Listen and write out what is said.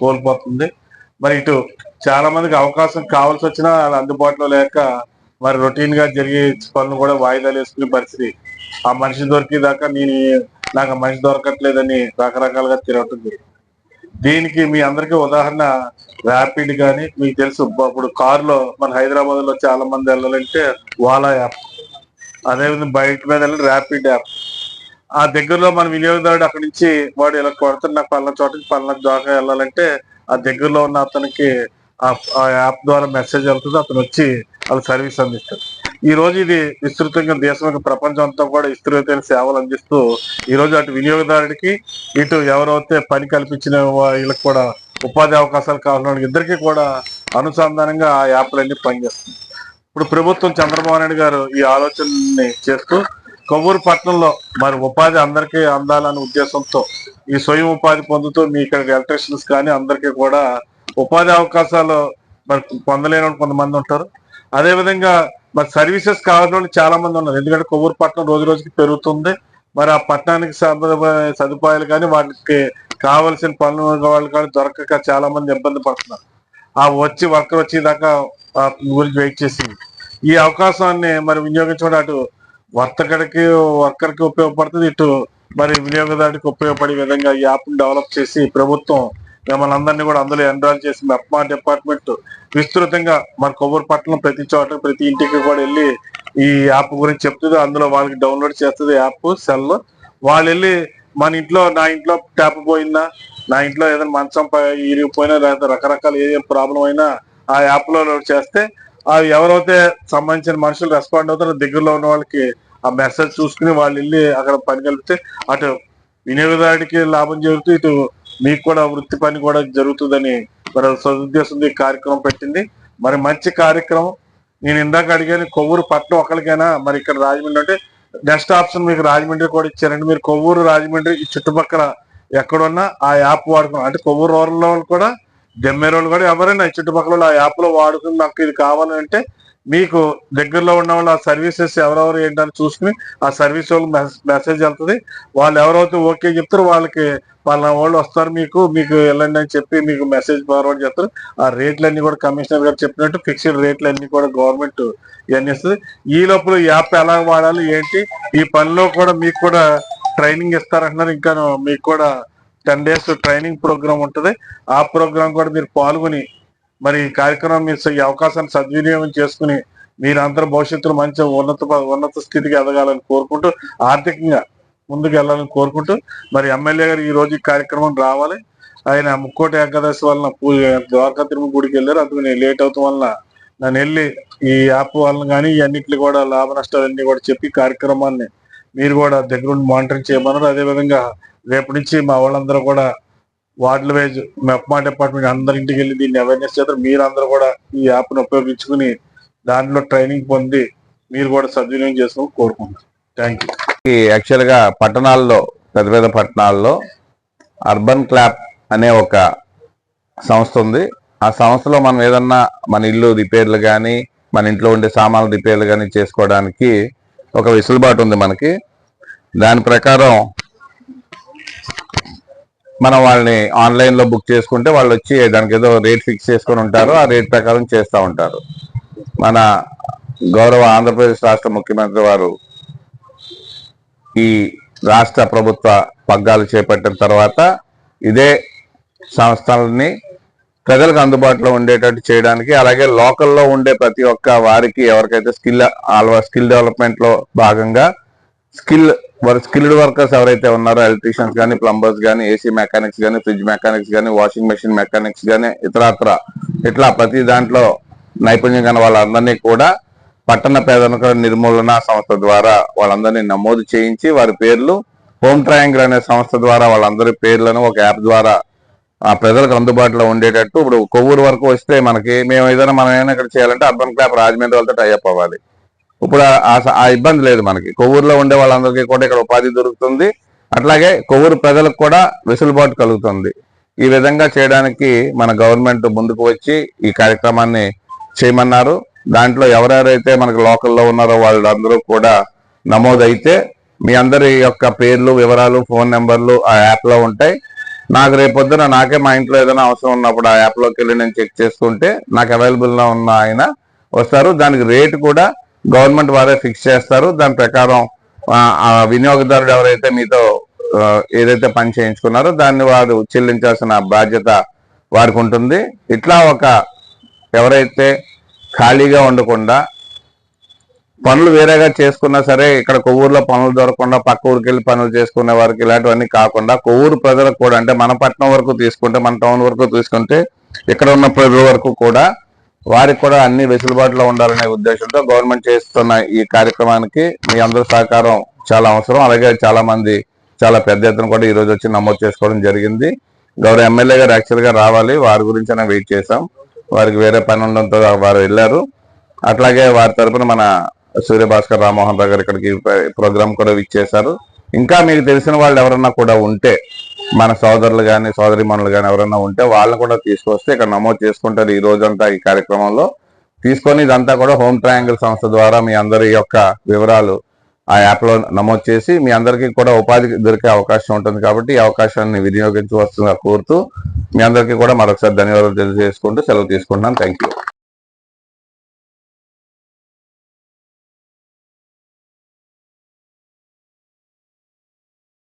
కోల్పోతుంది. మరి ఇటు చాలా మందికి అవకాశం కావాల్సి వచ్చినా అది అందుబాటులో లేక మరి రొటీన్గా జరిగే పనులు కూడా వాయిదాలు వేసుకునే పరిస్థితి. ఆ మనిషి దొరికేదాకా నేను నాకు ఆ మనిషి దొరకట్లేదని రకరకాలుగా తిరగటుంది దీనికి మీ అందరికీ ఉదాహరణ ర్యాపిడ్ కానీ మీకు తెలుసు ఇప్పుడు కారులో మన హైదరాబాద్లో చాలా మంది వెళ్ళాలంటే వాలా యాప్. అదేవిధంగా బయట మీద వెళ్ళి ర్యాపిడ్ యాప్. ఆ దగ్గరలో మన వినియోగదారుడు అక్కడి నుంచి వాడు ఇలా కొడుతున్న నాకు పలానా చోటకి పలానా దాకా వెళ్ళాలంటే ఆ దగ్గరలో ఉన్న అతనికి ఆ- ఆ యాప్ ద్వారా మెసేజ్ వెళ్తుంది. అతను వచ్చి వాళ్ళు సర్వీస్ అందిస్తారు ఈ రోజు ఇది విస్తృతంగా దేశం యొక్క ప్రపంచం అంతా కూడా విస్తృతమైన సేవలు అందిస్తూ ఈ రోజు అటు వినియోగదారుడికి ఇటు ఎవరైతే పని కల్పించిన వా- వీళ్ళకి కూడా ఉపాధి అవకాశాలు కావాలని వాళ్ళకి ఇద్దరికి కూడా అనుసంధానంగా ఆ యాప్లన్నీ పనిచేస్తుంది ఇప్పుడు ప్రభుత్వం చంద్రబాబు నాయుడు గారు ఈ ఆలోచనని చేస్తూ కొవ్వూరు పట్టణంలో మరి ఉపాధి అందరికీ అందాలనే ఉద్దేశంతో ఈ స్వయం ఉపాధి పొందుతూ మీ ఇక్కడ ఎలక్ట్రీషియన్స్ కానీ అందరికీ కూడా ఉపాధి అవకాశాలు మరి పొందలేని కొంతమంది ఉంటారు. అదేవిధంగా మరి సర్వీసెస్ కావాలని చాలా మంది ఉన్నారు. ఎందుకంటే కొవ్వూరు పట్టణం రోజు రోజుకి పెరుగుతుంది. మరి ఆ పట్టణానికి సదుపాయాలు కానీ వాటికి కావలసిన పనులు వాళ్ళు కానీ దొరకక చాలా మంది ఇబ్బంది పడుతున్నారు. ఆ వచ్చి వర్కర్ వచ్చేదాకా గురించి వెయిట్ చేసింది ఈ అవకాశాన్ని మరి వినియోగించుకోవడం అటు వర్తకుడికి వర్కర్కి ఉపయోగపడుతుంది. ఇటు మరి వినియోగదారుడికి ఉపయోగపడే విధంగా ఈ యాప్ డెవలప్ చేసి ప్రభుత్వం మిమ్మల్ని అందరినీ కూడా అందులో ఎన్రాల్ చేసి మెప్మా డిపార్ట్మెంట్ విస్తృతంగా మన కొవ్వూరు పట్టణం ప్రతి చోట ప్రతి ఇంటికి కూడా వెళ్ళి ఈ యాప్ గురించి చెప్తుంది. అందులో వాళ్ళకి డౌన్లోడ్ చేస్తుంది యాప్ సెల్. వాళ్ళు వెళ్ళి మన ఇంట్లో నా ఇంట్లో ట్యాప్ పోయిందా? నా ఇంట్లో ఏదైనా మంచం ఇరిగిపోయినా లేదా రకరకాల ఏ ప్రాబ్లం అయినా ఆ యాప్లో లోడ్ చేస్తే ఆ ఎవరైతే సంబంధించిన మనుషులు రెస్పాండ్ అవుతారో దగ్గరలో ఉన్న వాళ్ళకి ఆ మెసేజ్ చూసుకుని వాళ్ళు వెళ్ళి అక్కడ పని కలిపితే అటు వినియోగదారుడికి లాభం జరుగుతూ ఇటు మీకు కూడా వృత్తి పని కూడా జరుగుతుందని మరి సదుద్దేశంతో ఈ కార్యక్రమం పెట్టింది. మరి మంచి కార్యక్రమం. నేను ఇందాక అడిగాను కొవ్వూరు పట్టణం ఒకరికైనా మరి ఇక్కడ రాజమండ్రి అంటే నెక్స్ట్ ఆప్షన్ మీకు రాజమండ్రి కూడా ఇచ్చారండి. మీరు కొవ్వూరు రాజమండ్రి ఈ చుట్టుపక్కల ఎక్కడున్నా ఆ యాప్ వాడుకున్నాం అంటే కొవ్వూరు రూరల్లో కూడా జమ్మేరోళ్ళు కూడా ఎవరైనా చుట్టుపక్కల ఆ యాప్లో వాడుకుని నాకు ఇది కావాలంటే మీకు దగ్గరలో ఉన్న వాళ్ళు ఆ సర్వీసెస్ ఎవరెవరు ఏంటని చూసుకుని ఆ సర్వీస్ వాళ్ళకి మెసేజ్ వెళ్తుంది. వాళ్ళు ఎవరైతే ఓకే చెప్తారో వాళ్ళకి వాళ్ళ వాళ్ళు వస్తారు మీకు మీకు వెళ్ళండి అని చెప్పి మీకు మెసేజ్ ఫార్వర్డ్ చేస్తారు. ఆ రేట్లన్నీ కూడా కమిషనర్ గారు చెప్పినట్టు ఫిక్స్డ్ రేట్లన్నీ కూడా గవర్నమెంట్ ఇవన్నీ ఇస్తుంది ఈ లోపల యాప్ ఎలా వాడాలి ఏంటి? ఈ పనిలో కూడా మీకు కూడా ట్రైనింగ్ ఇస్తారంటున్నారు. ఇంకా మీకు కూడా టెన్ డేస్ ట్రైనింగ్ ప్రోగ్రామ్ ఉంటుంది. ఆ ప్రోగ్రామ్ కూడా మీరు పాల్గొని మరి ఈ కార్యక్రమం మీరు ఈ అవకాశాన్ని సద్వినియోగం చేసుకుని మీరందరూ భవిష్యత్తులో మంచి ఉన్నత ఉన్నత స్థితికి ఎదగాలని కోరుకుంటూ ఆర్థికంగా ముందుకు వెళ్ళాలని కోరుకుంటూ మరి ఎమ్మెల్యే గారు ఈ రోజు ఈ కార్యక్రమం రావాలి. ఆయన ముక్కోటి ఏకాదశి వలన పూజ ద్వారకా తిరుమల గుడికి వెళ్ళారు. అందుకు నేను లేట్ అవుతాం వలన నన్ను వెళ్ళి ఈ యాప్ వలన కానీ ఈ కూడా లాభ నష్టాలన్నీ కూడా చెప్పి కార్యక్రమాన్ని మీరు కూడా దగ్గరుండి మానిటరింగ్ చేయమన్నారు. అదేవిధంగా రేపు నుంచి మా వాళ్ళందరూ కూడా వార్డుల వైజ్ మెప్మా డిపార్ట్మెంట్ అందరింటికి వెళ్ళి దీన్ని అవేర్నెస్ చేస్తారు. మీరందరూ కూడా ఈ యాప్ను ఉపయోగించుకుని దాంట్లో ట్రైనింగ్ పొంది మీరు కూడా సద్వినియోగం చేసుకోవాలని కోరుకుంటున్నాను థ్యాంక్ యూ యాక్చువల్గా పట్టణాల్లో పెద్ద పెద్ద పట్టణాల్లో అర్బన్ క్లాప్ అనే ఒక సంస్థ ఉంది. ఆ సంస్థలో మనం ఏదన్నా మన ఇల్లు రిపేర్లు కానీ మన ఇంట్లో ఉండే సామాన్లు రిపేర్లు కానీ చేసుకోవడానికి ఒక వెసులుబాటు ఉంది మనకి. దాని ప్రకారం మనం వాళ్ళని ఆన్లైన్లో బుక్ చేసుకుంటే వాళ్ళు వచ్చి దానికి ఏదో రేట్ ఫిక్స్ చేసుకొని ఉంటారు. ఆ రేట్ ప్రకారం చేస్తూ ఉంటారు. మన గౌరవ ఆంధ్రప్రదేశ్ రాష్ట్ర ముఖ్యమంత్రి వారు ఈ రాష్ట్ర ప్రభుత్వ పగ్గాలు చేపట్టిన తర్వాత ఇదే సంస్థలని ప్రజలకు అందుబాటులో ఉండేటట్టు చేయడానికి అలాగే లోకల్లో ఉండే ప్రతి ఒక్క వారికి ఎవరికైతే స్కిల్ స్కిల్ డెవలప్మెంట్లో భాగంగా స్కిల్ స్కిల్డ్ వర్కర్స్ ఎవరైతే ఉన్నారో ఎలక్ట్రీషియన్స్ కానీ ప్లంబర్స్ కానీ ఏసీ మెకానిక్స్ కానీ ఫ్రిడ్జ్ మెకానిక్స్ కానీ వాషింగ్ మెషిన్ మెకానిక్స్ కానీ ఇతరత్ర ఇట్లా ప్రతి దాంట్లో నైపుణ్యం కానీ వాళ్ళందరినీ కూడా పట్టణ పేదరిక నిర్మూలన సంస్థ ద్వారా వాళ్ళందరినీ నమోదు చేయించి వారి పేర్లు హోమ్ ట్రయాంగిల్ అనే సంస్థ ద్వారా వాళ్ళందరి పేర్లను ఒక యాప్ ద్వారా ఆ ప్రజలకు అందుబాటులో ఉండేటట్టు. ఇప్పుడు కొవ్వూరు వరకు వస్తే మనకి మేము ఏదైనా మనం ఏమైనా ఇక్కడ చేయాలంటే అర్బన్ క్లాప్ రాజమండ్రి వాళ్ళతో టైఅప్ అవ్వాలి. ఇప్పుడు ఆ- ఆ ఇబ్బంది లేదు మనకి. కొవ్వూరులో ఉండే వాళ్ళందరికీ కూడా ఇక్కడ ఉపాధి దొరుకుతుంది. అట్లాగే కొవ్వూరు ప్రజలకు కూడా వెసులుబాటు కలుగుతుంది. ఈ విధంగా చేయడానికి మన గవర్నమెంట్ ముందుకు వచ్చి ఈ కార్యక్రమాన్ని చేయమన్నారు. దాంట్లో ఎవరెవరైతే మనకు లోకల్లో ఉన్నారో వాళ్ళందరూ కూడా నమోదైతే మీ అందరి యొక్క పేర్లు వివరాలు ఫోన్ నెంబర్లు ఆ యాప్లో ఉంటాయి. నాకు రేపొద్దున నాకే మా ఇంట్లో ఏదైనా అవసరం ఉన్నప్పుడు ఆ యాప్లోకి వెళ్ళి నేను చెక్ చేసుకుంటే నాకు అవైలబుల్గా ఉన్న ఆయన వస్తారు. దానికి రేటు కూడా గవర్నమెంట్ వారే ఫిక్స్ చేస్తారు. దాని ప్రకారం ఆ, వినియోగదారుడు ఎవరైతే మీతో ఏదైతే పని చేయించుకున్నారో దాన్ని వారు చెల్లించాల్సిన బాధ్యత వారికి ఉంటుంది. ఇట్లా ఒక ఎవరైతే ఖాళీగా ఉండకుండా పనులు వేరేగా చేసుకున్నా సరే ఇక్కడ కొవ్వూరులో పనులు దొరకకుండా పక్క ఊరికి వెళ్ళి పనులు చేసుకునే వారికి ఇలాంటివన్నీ కాకుండా కొవ్వూరు ప్రజలకు కూడా అంటే మన పట్టణం వరకు తీసుకుంటే మన టౌన్ వరకు తీసుకుంటే ఇక్కడ ఉన్న ప్రజల వరకు కూడా వారికి కూడా అన్ని వెసులుబాటులో ఉండాలనే ఉద్దేశంతో గవర్నమెంట్ చేస్తున్న ఈ కార్యక్రమానికి మీ అందరి సహకారం చాలా అవసరం. అలాగే చాలా మంది చాలా పెద్ద ఎత్తున కూడా ఈరోజు వచ్చి నమోదు చేసుకోవడం జరిగింది. గౌరవ ఎమ్మెల్యే గారు యాక్చువల్గా రావాలి. వారి గురించి వెయిట్ చేశాం. వారికి వేరే పని ఉండడంతో వారు వెళ్ళారు. అట్లాగే వారి తరపున మన సూర్యభాస్కర్ రామ్మోహన్ రావు గారు ఇక్కడికి ప్రోగ్రామ్ కూడా విచ్చేశారు. ఇంకా మీకు తెలిసిన వాళ్ళు ఎవరన్నా కూడా ఉంటే మన సోదరులు కానీ సోదరిమణులు కానీ ఎవరైనా ఉంటే వాళ్ళని కూడా తీసుకొస్తే ఇక్కడ నమోదు చేసుకుంటారు ఈ రోజంతా ఈ కార్యక్రమంలో. తీసుకొని ఇదంతా కూడా హోమ్ ట్రయాంగిల్ సంస్థ ద్వారా మీ అందరి యొక్క వివరాలు ఆ యాప్లో నమోదు చేసి మీ అందరికీ కూడా ఉపాధి దొరికే అవకాశం ఉంటుంది కాబట్టి ఈ అవకాశాన్ని వినియోగించవలసిందిగా కోరుతూ మీ అందరికీ కూడా మరొకసారి ధన్యవాదాలు తెలియజేసుకుంటూ సెలవు తీసుకుంటున్నాను. Thank you